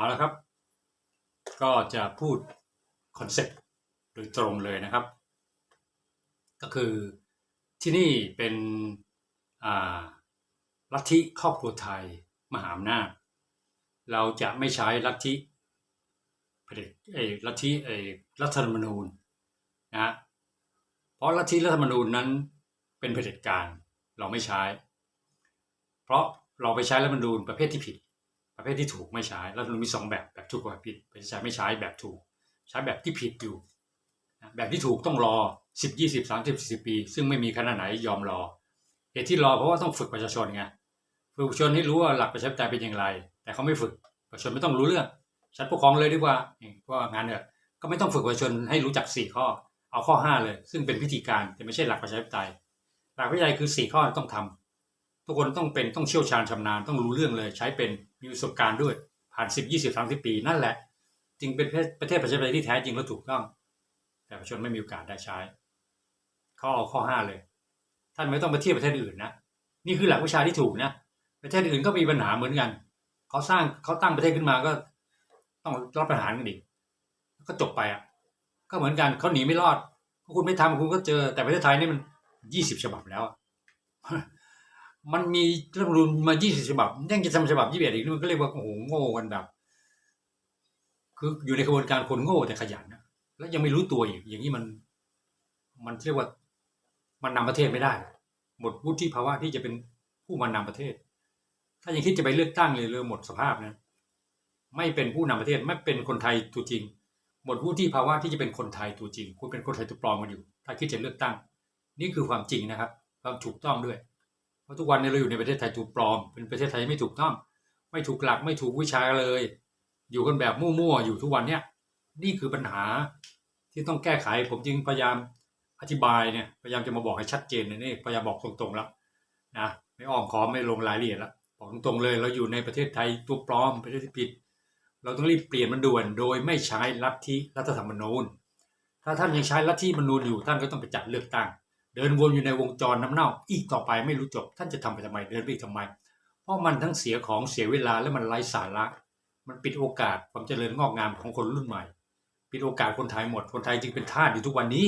เอาละครับ ก็จะพูดคอนเซ็ปต์โดยตรงเลยนะครับ ก็คือที่นี่เป็นลัทธิครอบครัวไทยมหาอำนาจ เราจะไม่ใช้ลัทธิเผด็จเอยลัทธิเอยรัฐธรรมนูญนะฮะเพราะลัทธิรัฐธรรมนูญนั้นเป็นเผด็จการเราไม่ใช้ เพราะเราไปใช้รัฐธรรมนูญประเภทที่ผิด ประเภทที่ถูกไม่ใช้รัฐธรรมนูญมีสองแบบแบบถูกกับแบบผิดไปใช้ไม่ใช้แบบถูก ใช้แบบที่ผิดอยู่ แบบที่ถูกต้องรอสิบยี่สิบสามสิบสี่สิบปี ซึ่งไม่มีคณะไหนยอมรอเหตุที่รอเพราะว่าต้องฝึกประชาชนไงฝึกประชาชนให้รู้ว่าหลักประชาธิปไตยเป็นอย่างไร แต่เขาไม่ฝึกประชาชนไม่ต้องรู้เรื่องชัดปกครองเลยดีกว่านี่เพราะงานเนี่ยก็ไม่ต้องฝึกประชาชนให้รู้จักสี่ข้อ เอาข้อห้าเลย ซึ่งเป็นพิธีการแต่ไม่ใช่หลักประชาธิปไตยหลักประชาธิปไตยคือสี่ข้อต้องทำ ทุกคนต้องเป็นต้องเชี่ยวชาญชำนาญต้องรู้เรื่องเลย ใช้เป็นมีประสบการณ์ด้วย ผ่านสิบยี่สิบสามสิบปีนั่นแหละ จึงเป็นประเทศประชาธิปไตยที่แท้จริงและถูกต้อง แต่ประชาชนไม่มีโอกาสได้ใช้ข้อข้อห้าเลย ท่านไม่ต้องไปเทียบประเทศอื่นนะนี่คือหลักวิชาที่ถูกนะประเทศอื่นก็มีปัญหาเหมือนกันเขาสร้างเขาตั้งประเทศขึ้นมาก็ต้องรับประหารกันอีกก็จบไปอะ ก็เหมือนกันเขาหนีไม่รอดคุณไม่ทำคุณก็เจอแต่ประเทศไทยนี่มันยี่สิบฉบับแล้ว มันมีรัฐธรรมนูญมายี่สิบฉบับ ยังจะทำฉบับยี่สิบเอ็ดอีกนี่มันก็เรียกว่าโอ้โหโง่กันแบบ คืออยู่ในกระบวนการคนโง่แต่ขยันนะแล้วยังไม่รู้ตัวอีก อย่างนี้มัน มันเรียกว่า มันนำประเทศไม่ได้ หมดวุฒิภาวะที่จะเป็นผู้มานำประเทศ ถ้ายังคิดจะไปเลือกตั้งเลยเรือหมดสภาพนะ ไม่เป็นผู้นำประเทศ ไม่เป็นคนไทยตัวจริง หมดวุฒิภาวะที่จะเป็นคนไทยตัวจริง คุณเป็นคนไทยตัวปลอมกันอยู่ ถ้าคิดจะเลือกตั้ง นี่คือความจริงนะครับ ความถูกต้องด้วย ราะทุกวันนี้เราอยู่ในประเทศไทยตัวปลอม เป็นประเทศไทยไม่ถูกต้อง ไม่ถูกหลักไม่ถูกวิชาเลย อยู่กันแบบมั่วๆอยู่ทุกวันเนี้ยนี่คือปัญหาที่ต้องแก้ไขผมจึงพยายามอธิบายเนี่ยพยายามจะมาบอกให้ชัดเจนนะนี่พยายามบอกตรงๆแล้วนะไม่อ้อมค้อมไม่ลงรายละเอียดแล้วบอกตรงๆเลยเราอยู่ในประเทศไทยตัวปลอมประเทศที่ผิด เราต้องรีบเปลี่ยนมันด่วนโดยไม่ใช้ลัทธิรัฐธรรมนูญถ้าท่านยังใช้ลัทธิมนูญอยู่ท่านก็ต้องไปจัดเลือกตั้ง เดินวนอยู่ในวงจรน้ำเน่าอีกต่อไปไม่รู้จบ ท่านจะทำไปทำไมเดินไปอีกทำไม เพราะมันทั้งเสียของเสียเวลาและมันไร้สาระ มันปิดโอกาสความเจริญงอกงามของคนรุ่นใหม่ ปิดโอกาสคนไทยหมด คนไทยจึงเป็นทาสอยู่ทุกวันนี้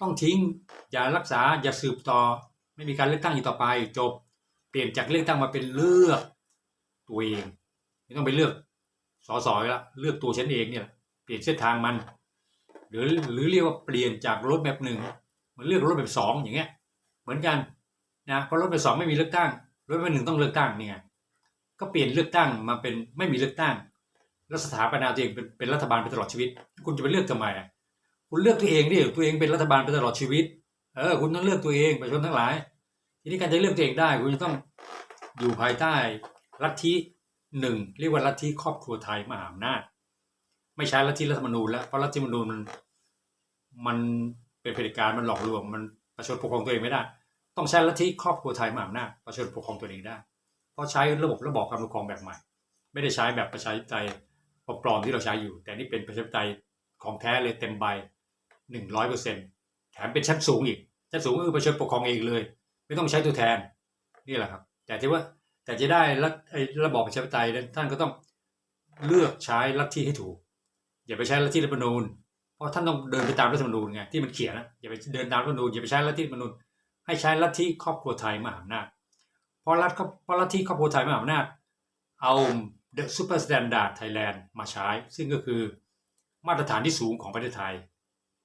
ต้องทิ้งอย่ารักษาอย่าสืบต่อ ไม่มีการเลือกตั้งอีกต่อไปจบ เปลี่ยนจากเลือกตั้งมาเป็นเลือกตัวเองไม่ต้องไปเลือกสอสอละเลือกตัวฉันเองเนี่ยเปลี่ยนเส้นทางมัน หรือหรือเรียกว่าเปลี่ยนจากรถแบบหนึ่ง มันเลือกรถแบบสองอย่างเงี้ย เหมือนกันนะเพราะรถแบบสองไม่มีเลือกตั้งรถแบบหนึ่งต้องเลือกตั้งนี่ไงก็เปลี่ยนเลือกตั้งมาเป็นไม่มีเลือกตั้ง แล้วสถาปนาตัวเองเป็นเป็นรัฐบาลไปตลอดชีวิต คุณจะไปเลือกทำไมอะคุณเลือกตัวเองดิตัวเองเป็นรัฐบาลไปตลอดชีวิตเออคุณต้องเลือกตัวเองประชาชนทั้งหลาย ทีนี้การจะเลือกตัวเองได้ คุณจะต้องอยู่ภายใต้ลัทธิหนึ่งเรียกว่าลัทธิครอบครัวไทยมหาอำนาจไม่ใช้ลัทธิรัฐธรรมนูญแล้วเพราะรัฐธรรมนูญมันมัน เป็นเผด็จการมันหลอกลวงมันประชาชนปกครองตัวเองไม่ได้ ต้องใช้ลัทธิครอบครัวไทยมาอำนาจประชาชนปกครองตัวเองได้ เพราะใช้ระบบระบอบการปกครองแบบใหม่ ไม่ได้ใช้แบบประชาธิปไตยปลอมที่เราใช้อยู่ แต่นี่เป็นประชาธิปไตยของแท้เลยเต็มใบหนึ่งร้อยเปอร์เซ็นต์แถมเป็นชั้นสูงอีกชั้นสูงก็คือประชาชนปกครองเองเลย ไม่ต้องใช้ตัวแทนนี่แหละครับ แต่ที่ว่าแต่จะได้รัฐระบอบประชาธิปไตยท่านก็ต้องเลือกใช้ลัทธิให้ถูก อย่าไปใช้ลัทธิรัฐธรรมนูญ เพราะท่านต้องเดินไปตามรัฐธรรมนูญไงที่มันเขียนนะอย่าไปเดินตามรัฐธรรมนูญอย่าไปใช้ลัทธิรัฐธรรมนูญให้ใช้ลัทธิครอบครัวไทยมหาอำนาจเพราะรัฐเพราะลัทธิครอบครัวไทยมหาอำนาจเอา The Super Standard Thailand มาใช้ ซึ่งก็คือมาตรฐานที่สูงของประเทศไทย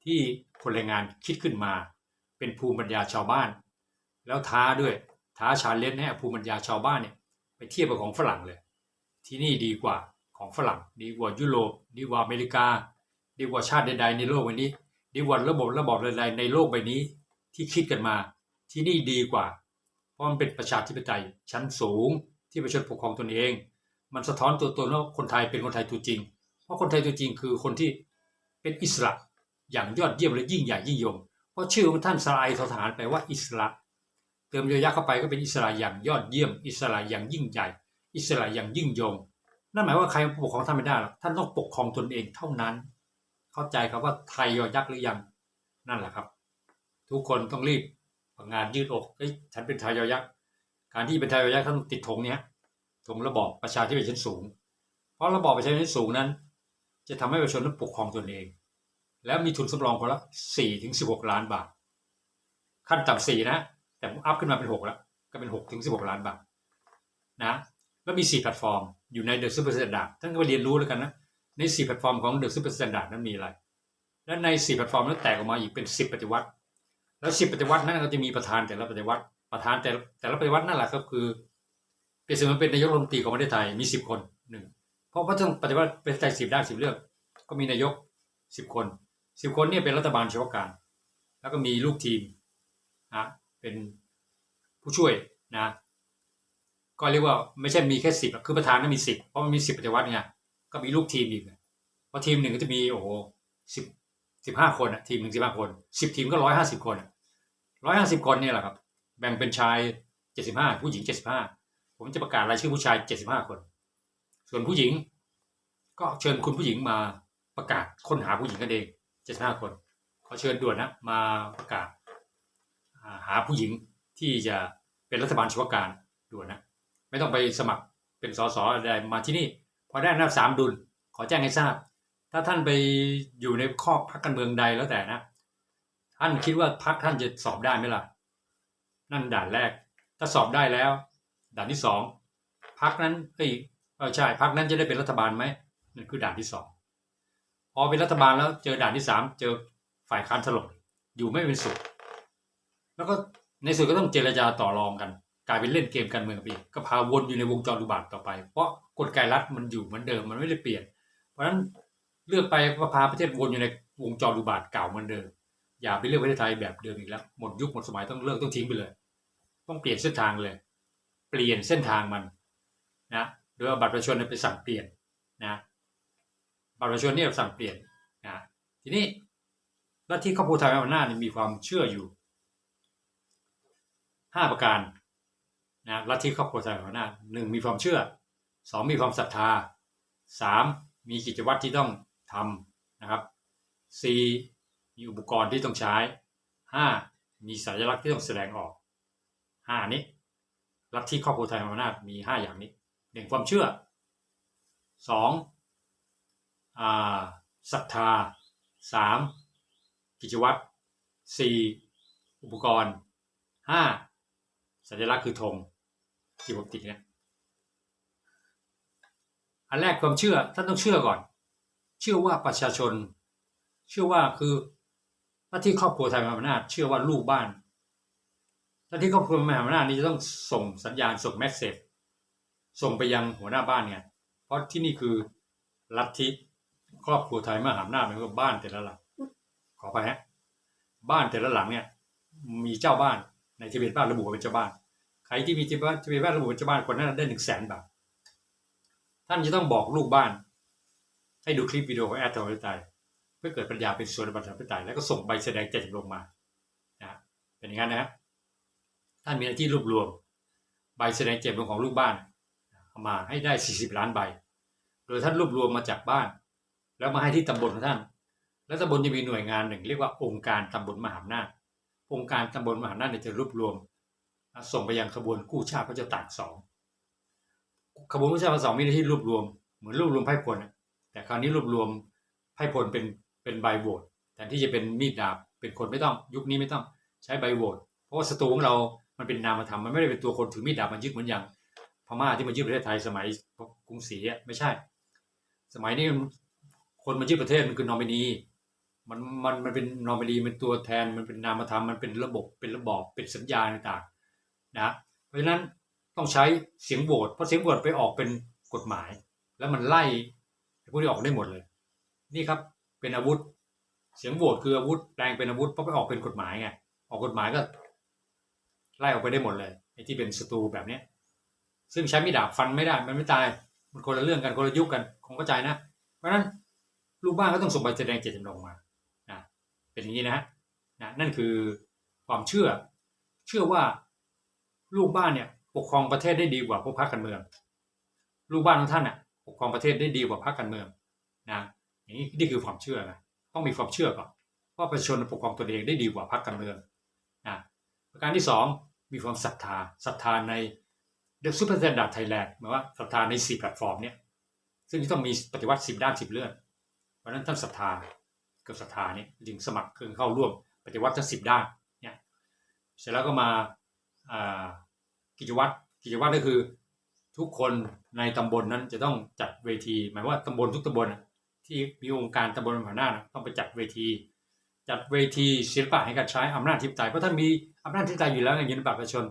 ที่คนแรงงานคิดขึ้นมา เป็นภูมิปัญญาชาวบ้าน แล้วท้าด้วยท้าชาเลนจ์ให้ภูมิปัญญาชาวบ้านเนี่ยไปเทียบกับของฝรั่งเลย ที่นี่ดีกว่าของฝรั่ง ดีกว่ายุโรปดีกว่าอเมริกา ดีกว่าชาติใดๆในโลกใบนี้ ดีกว่าระบบระบอบใดๆในโลกใบนี้ที่คิดกันมา ที่นี่ดีกว่า เพราะมันเป็นประชาธิปไตยชั้นสูงที่ประชาชนปกครองตนเอง มันสะท้อนตัวตนว่าคนไทยเป็นคนไทยตัวจริง เพราะคนไทยตัวจริงคือคนที่เป็นอิสระอย่างยอดเยี่ยมและยิ่งใหญ่ยิ่งยง เพราะชื่อของท่านสลายทหารแปลว่าอิสระ เติมยอยักษ์เข้าไปก็เป็นอิสระอย่างยอดเยี่ยม อิสระอย่างยิ่งใหญ่ อิสระอย่างยิ่งยง นั่นหมายว่าใครปกครองท่านไม่ได้หรอกท่านต้องปกครองตนเองเท่านั้น เข้าใจครับว่าไทยยอยักษ์หรือยังนั่นแหละครับ ทุกคนต้องรีบงานยืดอกเอ้ยฉันเป็นไทยยอยักษ์การที่เป็นไทยยอยักษ์ท่านติดธงเนี้ยธงระบอบประชาธิปไตยชั้นสูง เพราะระบอบประชาธิปไตยสูงนั้น จะทำให้ประชาชนนั้นปกครองตนเอง แล้วมีทุนสำรองคนละสี่ถึงสิบหกล้านบาท ขั้นต่ำสี่นะ แต่ผมอัพขึ้นมาเป็นหกแล้วก็เป็นหกถึงสิบหกล้านบาทนะแล้วมีสี่แพลตฟอร์มอยู่ใน The Super Standard ท่านก็ไปเรียนรู้แล้วกันนะ ในสี่แพลตฟอร์มของ The Super Standard นั้นมีอะไร และในสี่แพลตฟอร์มนั้นแตกออกมาอีกเป็นสิบปฏิวัติ แล้วสิบปฏิวัตินั้นก็จะมีประธานแต่ละปฏิวัติ ประธานแต่แต่ละปฏิวัตินั่นแหละก็คือเปรียบเสมือนเป็นนายกรัฐมนตรีของประเทศไทยมีสิบคนหนึ่งเพราะว่าต้องปฏิวัติประเทศไทยสิบด้านสิบเรื่อง ก็มีนายกสิบคนสิบคนเนี่ยเป็นรัฐบาลเฉพาะการ แล้วก็มีลูกทีมนะเป็นผู้ช่วยนะก็เรียกว่าไม่ใช่มีแค่สิบคือประธานนั้นมีสิบเพราะมันมีสิบปฏิวัติไง ก็มีลูกทีมอีกเพราะทีมหนึ่งก็จะมีโอ้โหสิบสิบห้าคนอะทีมหนึ่งสิบห้าคนสิบทีมก็ร้อยห้าสิบคนร้อยห้าสิบคนเนี่ยแหละครับ แบ่งเป็นชายเจ็ดสิบห้าผู้หญิงเจ็ดสิบห้าผมจะประกาศรายชื่อผู้ชายเจ็ดสิบห้าคน ส่วนผู้หญิง ก็เชิญคุณผู้หญิงมาประกาศค้นหาผู้หญิงกันเองเจ็ดสิบห้าคนขอเชิญด่วนนะมาประกาศหาผู้หญิงที่จะเป็นรัฐบาลเฉพาะการด่วนนะ ไม่ต้องไปสมัครเป็นสสอะไรมาที่นี่ พอได้อันดับสามดุล ขอแจ้งให้ทราบ ถ้าท่านไปอยู่ในครอพรรคการเมืองใดแล้วแต่นะ ท่านคิดว่าพรรคท่านจะสอบได้ไหมล่ะ นั่นด่านแรก ถ้าสอบได้แล้ว ด่านที่สองพรรคนั้นเอ้ยเออใช่พรรคนั้นจะได้เป็นรัฐบาลไหมนั่นคือด่านที่สองพอเป็นรัฐบาลแล้วเจอด่านที่สามเจอฝ่ายค้านถล่มอยู่ไม่เป็นสุข แล้วก็ในสุดก็ต้องเจรจาต่อรองกัน กลายเป็นเล่นเกมการเมืองไปอีกก็พาวนอยู่ในวงจรอุบาทต่อไป เพราะกลไกรัฐมันอยู่เหมือนเดิมมันไม่ได้เปลี่ยน เพราะฉะนั้นเลือกไปก็พาประเทศวนอยู่ในวงจรอุบาทเก่าเหมือนเดิม อย่าไปเลือกประเทศไทยแบบเดิมอีกแล้วหมดยุคหมดสมัยต้องเลิกต้องทิ้งไปเลย ต้องเปลี่ยนเส้นทางเลย เปลี่ยนเส้นทางมันนะโดยเอาบัตรประชาชนไปสั่งเปลี่ยนนะบัตรประชาชนนี่สั่งเปลี่ยนนะทีนี้ลัทธิครอบครัวไทยอำนาจมีความเชื่ออยู่ห้าประการ นะลัทธิครอบครัวไทยอำนาหนึ่งมีความเชื่อสองมีความศรัทธาสามมีกิจวัตรที่ต้องทำนะครับสี่มีอุปกรณ์ที่ต้องใช้ห้ามีสัญลักษณ์ที่ต้องแสดงออกห้านี้ลัทธิครอบครัวไทยอำนาจมีห้าอย่างนี้หนึ่งความเชื่อสองศรัทธาสามกิจวัตรสี่อุปกรณ์ห้าสัญลักษณ์คือธง ที่ผมติดเนี่ยอันแรกความเชื่อท่านต้องเชื่อก่อน เชื่อว่าประชาชน เชื่อว่าคือหน้าที่ครอบครัวไทยมหาอำนาจเชื่อว่าลูกบ้านหน้าที่ครอบครัวมหาอำนาจนี้จะต้องส่งสัญญาณส่งเมสเซจส่งไปยังหัวหน้าบ้านเนี่ยเพราะที่นี่คือลัทธิครอบครัวไทยมหาอำนาจหมายว่าบ้านแต่ละหลังขอไปฮะบ้านแต่ละหลังเนี่ย มีเจ้าบ้านในทะเบียนบ้านระบุว่าเป็นเจ้าบ้าน ใครที่มีทะเบียนทะเบียนบ้านระบุเป็นเจ้าบ้านคนนั้นได้หนึ่งแสนบาท ท่านจะต้องบอกลูกบ้าน ให้ดูคลิปวิดีโอของแอดทอร์ไตเพื่อเกิดปัญญาเป็นส่วนในบัตรประชาธิปไตยแล้วก็ส่งใบแสดงเจตจำนงมานะเป็นอย่างนั้นนะท่านมีหน้าที่รวบรวม ใบแสดงเจตจำนงของลูกบ้านเอามาให้ได้ 40 ล้านใบ โดยท่านรวบรวมมาจากบ้าน แล้วมาให้ที่ตำบลของท่าน แล้วตำบลจะมีหน่วยงานหนึ่ง เรียกว่าองค์การตำบลมหาอำนาจองค์การตำบลมหาอำนาจเนี่ยจะรวบรวม ส่งไปยังขบวนกู้ชาติพระเจ้าตากสองขบวนกู้ชาติสองมีหน้าที่รวบรวมเหมือนรวบรวมไพ่พลแต่คราวนี้รวบรวมไพ่พลเป็นเป็นใบโหวตแทนที่จะเป็นมีดดาบเป็นคนไม่ต้องยุคนี้ไม่ต้องใช้ใบโหวตเพราะว่าศัตรูของเรา มันเป็นนามธรรมมันไม่ได้เป็นตัวคนถือมีดดาบมันยึดเหมือนอย่างพม่าที่มายึดประเทศไทยสมัยกรุงศรีอะไม่ใช่ สมัยนี้คนมายึดประเทศมันคือนอมินีมันมันมันเป็นนอมินีมันตัวแทนมันเป็นนามธรรมมันเป็นระบบเป็นระบอบเป็นสัญญาต่างๆ นะเพราะฉะนั้นต้องใช้เสียงโหวตเพราะเสียงโหวตไปออกเป็นกฎหมาย แล้วมันไล่พวกนี้ออกได้หมดเลย นี่ครับเป็นอาวุธ เสียงโหวตคืออาวุธแปลงเป็นอาวุธเพราะไปออกเป็นกฎหมายไงออกกฎหมายก็ไล่ออกไปได้หมดเลยไอ้ที่เป็นศัตรูแบบเนี้ยซึ่งใช้มีดดาบฟันไม่ได้มันไม่ตายมันคนละเรื่องกันคนละยุคกันคงเข้าใจนะ เพราะฉะนั้นลูกบ้านก็ต้องส่งใบแสดงเจตจำนงมานะเป็นอย่างนี้นะนะนั่นคือความเชื่อเชื่อว่า ลูกบ้านเนี่ยปกครองประเทศได้ดีกว่าพวกพรรคการเมือง ลูกบ้านของท่านอะปกครองประเทศได้ดีกว่าพรรคการเมืองนะอย่างนี้นี่คือความเชื่อนะต้องมีความเชื่อก่อนว่าประชาชนปกครองตัวเองได้ดีกว่าพรรคการเมืองนะประการที่สองมีความศรัทธาศรัทธาใน The Super Standard Thailand หมายว่าศรัทธาในสี่แพลตฟอร์มเนี่ยซึ่งจะต้องมีปฏิวัติสิบด้านสิบเรื่องเพราะนั้นท่านศรัทธากับศรัทธานี่จึงสมัครคือเข้าร่วมปฏิวัติทั้งสิบด้านเนี่ยเสร็จแล้วก็มา กิจวัตรกิจวัตรก็คือ ทุกคนในตำบลนั้นจะต้องจัดเวที หมายว่าตำบลทุกตำบลน่ะที่มีองค์การตำบลผ่านหน้านะต้องไปจัดเวที จัดเวทีศิลปะให้การใช้อำนาจทิปไตยเพราะท่านมีอำนาจทิปไตยอยู่แล้วไงอยืนบัตรประชาชน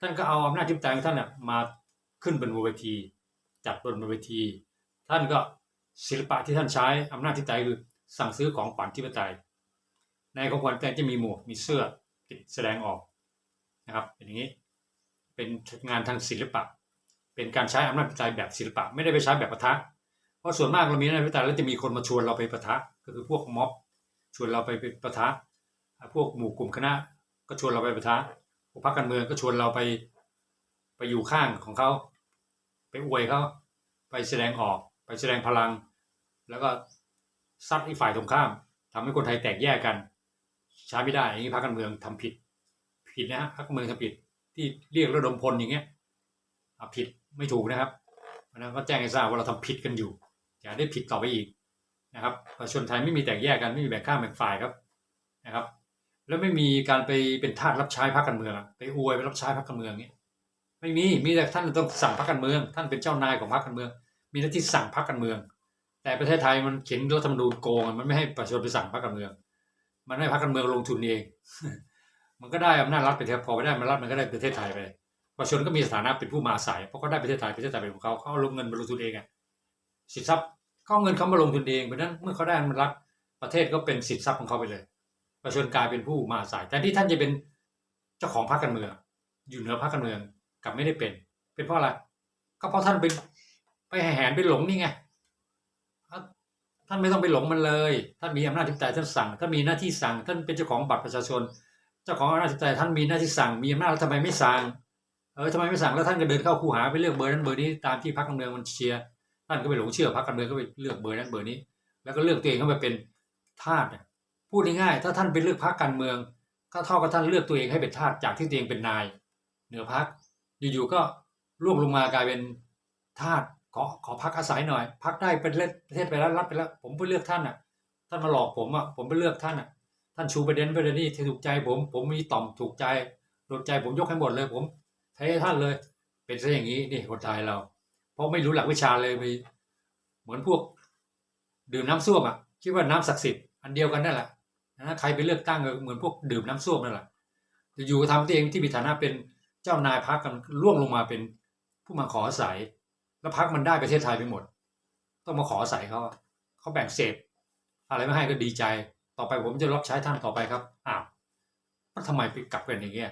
ท่านก็เอาอำนาจทิปไตยของท่านน่ะมาขึ้นบนเวที จัดบนเวที ท่านก็ศิลปะที่ท่านใช้อำนาจทิปไตยคือสั่งซื้อของขวัญทิปไตยในของขวัญทิปไตยจะมีหมวกมีเสื้อแสดงออก นะครับเป็นอย่างนี้เป็นงานทางศิลปะ เป็นการใช้อำนาจทิปไตยแบบศิลปะ ไม่ได้ไปใช้แบบปะทะ เพราะส่วนมากเรามีอำนาจทิปไตยแล้วจะมีคนมาชวนเราไปปะทะ ก็คือพวกม็อบชวนเราไปไปปะทะ พวกหมู่กลุ่มคณะก็ชวนเราไปปะทะพวกพรรคการเมืองก็ชวนเราไปไปอยู่ข้างของเขาไปอวยเขาไปแสดงออก ไปแสดงพลัง แล้วก็ซัดอีกฝ่ายตรงข้ามทำให้คนไทยแตกแยกกัน ใช้ไม่ได้อย่างนี้พรรคการเมืองทำผิด ผิดนะฮะพรรคการเมืองทำผิดที่เรียกระดมพลอย่างเงี้ยผิดไม่ถูกนะครับเพราะนั้นก็แจ้งให้ทราบว่าเราทำผิดกันอยู่อย่าได้ผิดต่อไปอีกนะครับประชาชนไทยไม่มีแตกแยกกันไม่มีแบ่งข้ามแบ่งฝ่ายครับนะครับ แล้วไม่มีการไปเป็นทาสรับใช้พรรคการเมืองไปอวยไปรับใช้พรรคการเมืองเงี้ยไม่มีมีแต่ท่านต้องสั่งพรรคการเมือง ท่านเป็นเจ้านายของพรรคการเมือง มีหน้าที่สั่งพรรคการเมือง แต่ประเทศไทยมันเขียนรัฐธรรมนูญโกงมันไม่ให้ประชาชนไปสั่งพรรคการเมือง มันให้พรรคการเมืองลงทุนเอง มันก็ได้อำนาจรัฐไปเถอะพอไปได้อำนารัฐมันก็ได้ประเทศไทยไปประชาชนก็มีสถานะเป็นผู้มาอาศัยเพราะเขาได้ประเทศไทยประเทศไทยเป็นของเขาเขาเอาลงเงินมาลงทุนเองอะสินทรัพย์เขาเงินเขามาลงทุนเองเพราะนั้นเมื่อเขาได้อำนรัฐประเทศก็เป็นสินทรัพย์ของเขาไปเลย ประชาชนกลายเป็นผู้มาอาศัยแต่ที่ท่านจะเป็นเจ้าของพรรคการเมือง อยู่เหนือพรรคการเมืองกลับไม่ได้เป็น เป็นเพราะอะไรก็เพราะท่านเป็นไปแห่นไปหลงนี่ไงท่านไม่ต้องไปหลงมันเลย ท่านมีอำนาจทิปไตยท่านสั่ง ท่านมีหน้าที่สั่ง ท่านเป็นเจ้าของบัตรประชาชน เจ้าของอำนาจทิปไตยท่านมีหน้าที่สั่งมีอำนาจแล้วทำไมไม่สั่งเออทำไมไม่สั่งแล้วท่านก็เดินเข้าคูหาไปเลือกเบอร์นั้นเบอร์นี้ตามที่พรรคการเมืองมันเชียร์ท่านก็ไปหลงเชื่อพรรคการเมืองก็ไปเลือกเบอร์นั้นเบอร์นี้ แล้วก็เลือกตัวเองเข้ามาเป็นทาสพูดง่ายๆถ้าท่านไปเลือกพรรคการเมือง ก็เท่ากับท่านเลือกตัวเองให้เป็นทาสจากที่ตัวเองเป็นนาย เหนือพรรคอยู่ๆก็ล่วงลงมากลายเป็นทาสขอขอพักอาศัยหน่อยพักได้เป็นประเทศไปแล้วรับไปแล้ว ผมไปเลือกท่านอะ ท่านมาหลอกผมอะผมไปเลือกท่านอะ ท่านชูประเด็นประเด็นนี้ถูกใจผม ผมมีต่อมถูกใจโดนใจผมยกให้หมดเลย ผมเทท่านเลย เป็นซะอย่างนี้นี่คนไทยเรา เพราะไม่รู้หลักวิชาเลยไปเหมือนพวก ดื่มน้ำส้วมอะคิดว่าน้ำศักดิ์สิทธิ์อันเดียวกันนั่นแหละนะใครไปเลือกตั้งเหมือนพวกดื่มน้ำส้วมนั่นแหละอยู่ๆทำตัวเองที่มีฐานะเป็นเจ้านายพักกันล่วงลงมาเป็นผู้มาขออาศัย แล้วพักมันได้ประเทศไทยไปหมด ต้องมาขออาศัยเขาเขาแบ่งเศษอะไรไม่ให้ก็ดีใจ ต่อไปผมจะรับใช้ท่านต่อไปครับอ้าวมันทำไมไปกลับกันอย่างเงี้ย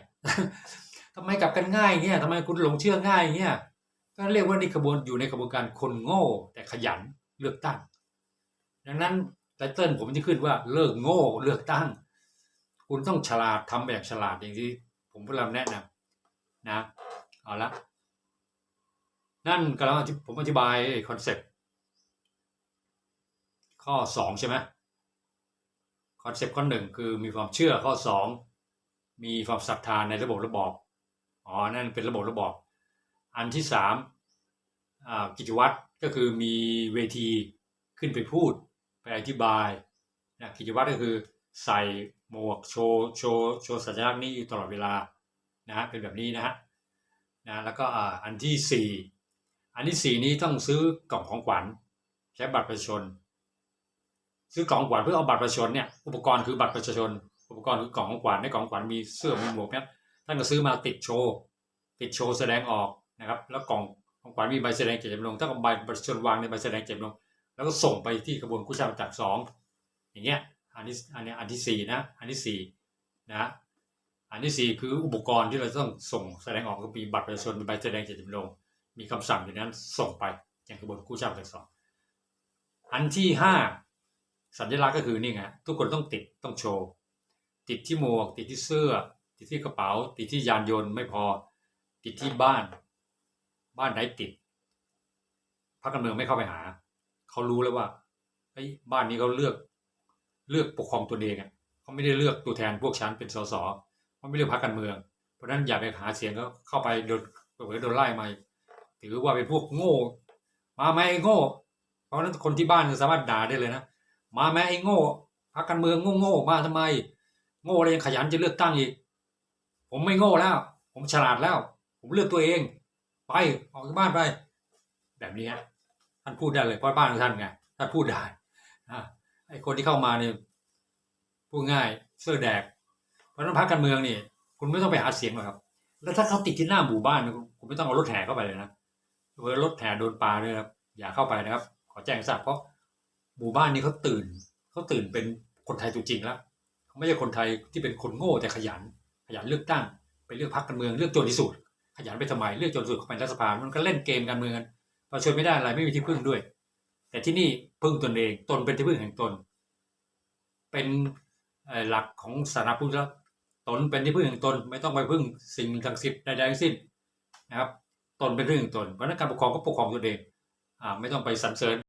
ทำไมกลับกันง่ายเงี้ยทำไมคุณหลงเชื่อง่ายเงี้ยก็เรียกว่านี่กระบวนอยู่ในกระบวนการคนโง่ แต่ขยันเลือกตั้ง ดังนั้นไตเติ้ลผมจะขึ้นว่าเลิกโง่เลือกตั้ง คุณต้องฉลาดทำแบบฉลาดอย่างที่ผมพยายามแนะนำนะเอาละนั่นกำลังผมอธิบายคอนเซ็ปต์ข้อสองใช่ไหม คอนเซปต์ข้อหนึ่งคือมีความเชื่อข้อสองมีความศรัทธาในระบบระบอบอ๋อนั่นเป็นระบบระบอบอันที่สามกิจวัตรก็คือมีเวทีขึ้นไปพูดไปอธิบายนะกิจวัตรก็คือใส่หมวกโชว์โชว์โชว์สัญลักษณ์นี้ตลอดเวลานะฮะเป็นแบบนี้นะฮะนะแล้วก็อันที่สี่อันที่สี่นี้ต้องซื้อกล่องของขวัญใช้บัตรประชาชน ซื้อกล่องของขวัญเพื่อเอาบัตรประชาชนเนี่ยอุปกรณ์คือบัตรประชาชน อุปกรณ์คือกล่องของขวัญในกล่องของขวัญมีเสื้อมีหมวกเนี่ยท่านก็ซื้อมาติดโชว์ติดโชว์แสดงออกนะครับ แล้วกล่องของขวัญมีใบแสดงเจตจำนงถ้าเอาใบประชาชนวางในใบแสดงเจตจำนงแล้วก็ส่งไปที่กระบวนกู้ชาติจักสองอย่างเงี้ยอันนี้อันนี้อันที่สี่นะอันที่สี่นะอันที่สี่คืออุปกรณ์ที่เราต้องส่งแสดงออกก็มีบัตรประชาชนมีใบแสดงเจตจำนงมีคำสั่งอยู่นั้นส่งไปยังกระบวนกู้ชาติจักสองอันที่ห้า สัญลักษณ์ก็คือนี่ไงทุกคนต้องติดต้องโชว์ติดที่หมวก ติดที่เสื้อ ติดที่กระเป๋า ติดที่ยานยนต์ไม่พอ ติดที่บ้าน บ้านไหนติดพรรคการเมืองไม่เข้าไปหา เขารู้แล้วว่าไอ้บ้านนี้เขาเลือกเลือกปกครองตัวเองอะเขาไม่ได้เลือกตัวแทนพวกฉันเป็นสสเขาไม่เลือกพรรคการเมือง เพราะฉะนั้นอย่าไปหาเสียงเขาเข้าไปโดนเผลอโดนไล่มาถือว่าเป็นพวกโง่ มาไหมโง่ เพราะฉะนั้นคนที่บ้านสามารถด่าได้เลยนะ มาแม่ไอ้โง่พรรคการเมืองโง่โง่ๆมาทำไม โง่เลยยังขยันจะเลือกตั้งอีก ผมไม่โง่แล้ว ผมฉลาดแล้ว ผมเลือกตัวเอง ไปออกจากบ้านไป แบบนี้ท่านพูดได้เลยเพราะบ้านของท่านไงท่านพูดได้อะไอ้คนที่เข้ามาเนี่ยพูดง่ายเสื้อแดก เพราะนั้นพรรคการเมืองนี่คุณไม่ต้องไปหาเสียงหรอกครับ แล้วถ้าเขาติดที่หน้าหมู่บ้านเนี่ยคุณไม่ต้องเอารถแห่เข้าไปเลยนะรถแห่โดนปลาด้วยครับ อย่าเข้าไปนะครับ ขอแจ้งทราบเพราะ หมู่บ้านนี้เขาตื่นเขาตื่นเป็นคนไทยตัวจริงแล้วเขาไม่ใช่คนไทยที่เป็นคนโง่แต่ขยัน ขยันเลือกตั้งไปเลือกพรรคการเมืองเลือกจนที่สุดขยันไปทำไมเลือกจนสุดเข้าไปรัฐสภามันก็เล่นเกมการเมืองกันประชาชนไม่ได้อะไรไม่มีที่พึ่งด้วย แต่ที่นี่พึ่งตนเองตนเป็นที่พึ่งแห่งตน เป็นหลักของศาสนาพุทธตนเป็นที่พึ่งแห่งตนไม่ต้องไปพึ่งสิ่งศักดิ์สิทธิ์ใดๆทั้งสิ้นนะครับตนเป็นที่พึ่งแห่งตนเพราะนั้นการปกครองก็ปกครองตนเองอ่าไม่ต้องไปสรรเสริญ